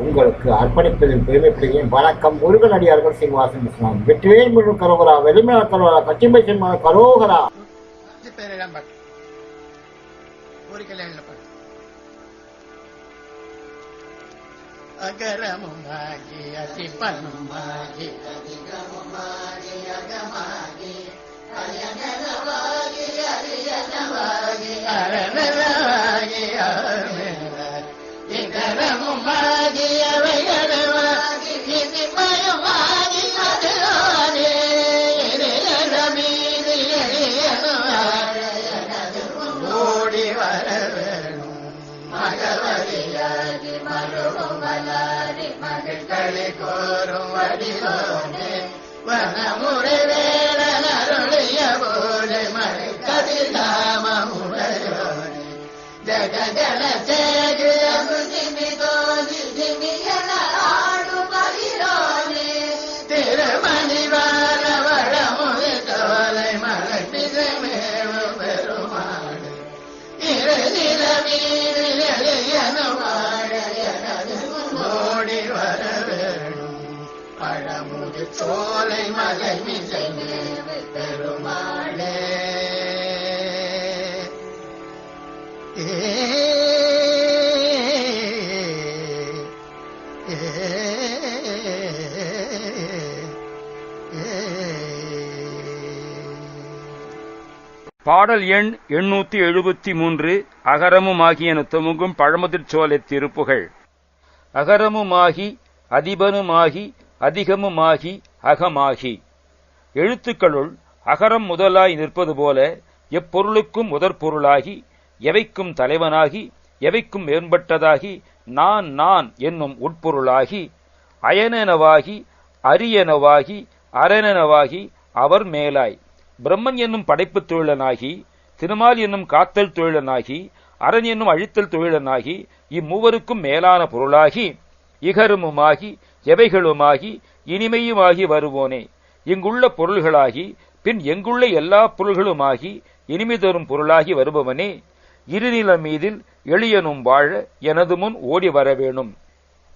உங்களுக்கு அர்ப்பணிப்பதில் பெருமைப்படுகிறேன். வணக்கம் முருகன் அடியார்கள் சீனிவாசன் இஸ்லாம் வெற்றிவேல் முழு கரோகரா வெளிமல கரோகரா கச்சிம்பை சிம்ம கரோகரா. அகரமுமாகி அதிபனுமாகி அதிகமுமாகி அகமாகி அயனவாகி அரியனவாகி அரணவாகி அருணவாகி இகரமுமாகி மகிழ்களி கோரும் வடிவோனே வனமுறை வேளன் அருளிய போலே மழை கதிராமுடையோனே ஜக ஜல சோலை மலை மிசை மேவு பெருமாளே பாடல் எண் எண்ணூத்தி எழுபத்தி மூன்று அகரமுமாகியன தொமுகும் பழமுதிர் சோலை திருப்புகழ் அகரமுமாகி அதிபனுமாகி அதிகமுமாகி அகமாகி. எழுத்துக்களுள் அகரம் முதலாய் நிற்பது போல எப்பொருளுக்கும் முதற்பொருளாகி எவைக்கும் தலைவனாகி எவைக்கும் மேம்பட்டதாகி நான் நான் என்னும் உட்பொருளாகி அயனெனவாகி அரியனவாகி அரணெனவாகி அவர் மேலாய். பிரம்மன் என்னும் படைப்புத் தொழிலனாகி திருமால் என்னும் காத்தல் தொழிலனாகி அரண் என்னும் அழித்தல் தொழிலனாகி இம்மூவருக்கும் மேலான பொருளாகி இகருமுமாகி எவைகளுமாகி இனிமையுமாகி வருவோனே. இங்குள்ள பொருள்களாகி பின் எங்குள்ள எல்லா பொருள்களுமாகி இனிமை தரும் பொருளாகி வருபவனே. இருநில மீதில் எளியனும் வாழ எனது முன் ஓடி வர வேணும்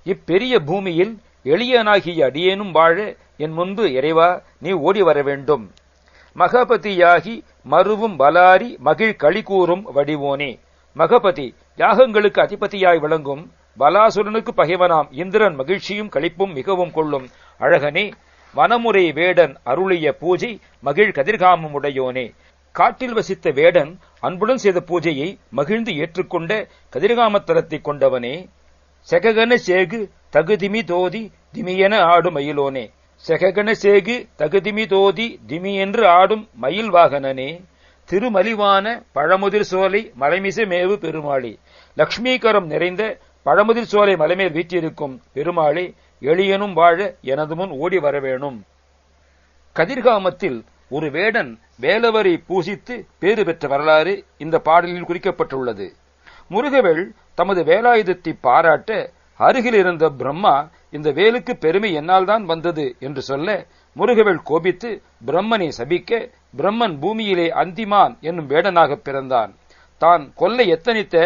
இப்பெரிய பூமியில் எளியனாகிய அடியேனும் வாழ என் முன்பு இறைவா நீ ஓடி வர வேண்டும் மகபதியாகி மருவும் பலாரி மகிழ் களி கூறும் வடிவோனே. மகபதி யாகங்களுக்கு அதிபதியாய் விளங்கும் பலாசுரனுக்கு பகைவனாம். இந்திரன் மகிழ்ச்சியும் களிப்பும் மிகவும் கொள்ளும். அழகனே வனமுறை வேடன் அருளிய பூஜை மகிழ் கதிர்காமம் உடையோனே. காட்டில் வசித்த வேடன் அன்புடன் செய்த பூஜையை மகிழ்ந்து ஏற்றுக்கொண்ட கதிர்காமத்தலத்தை கொண்டவனே. செககன சேகு தகுதிமி தோதி திமியென ஆடும் மயிலோனே. செககன சேகு தகுதிமி தோதி திமி என்று ஆடும் மயில் வாகனனே. திருமலிவான பழமுதிர் சோலை மலைமிசை மேவு பெருமாளி. லக்ஷ்மீகரம் நிறைந்த பழமுதிர் சோலை மலைமேல் வீற்றிருக்கும் பெருமாளே எளியனும் வாழ எனது முன் ஓடி வரவேணும். கதிர்காமத்தில் ஒரு வேடன் வேலவரை பூசித்து பேறு பெற்ற வரலாறு இந்த பாடலில் குறிக்கப்பட்டுள்ளது. முருகவேள் தமது வேலாயுதத்தை பாராட்ட அருகில் இருந்த பிரம்மா இந்த வேலுக்கு பெருமை என்னால் தான் வந்தது என்று சொல்ல முருகவேள் கோபித்து பிரம்மனை சபிக்க பிரம்மன் பூமியிலே அந்திமான் என்னும் வேடனாக பிறந்தான். தான் கொல்ல எத்தனித்த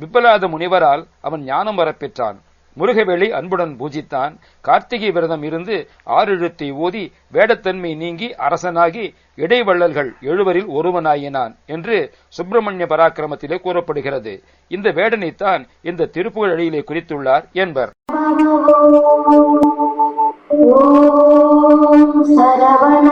விப்பலாத முனிவரால் அவன் ஞானம் வரப்பெற்றான். முருகவேளை அன்புடன் பூஜித்தான். கார்த்திகை விரதம் இருந்து ஆறெழுத்தை ஓதி வேடத்தன்மை நீங்கி அரசனாகி இடைவள்ளல்கள் எழுவரில் ஒருவனாயினான் என்று சுப்பிரமணிய பராக்கிரமத்திலே கூறப்படுகிறது. இந்த வேடனைத்தான் இந்த திருப்புகழழியிலே குறித்துள்ளார் என்பர். ஓம் சரவண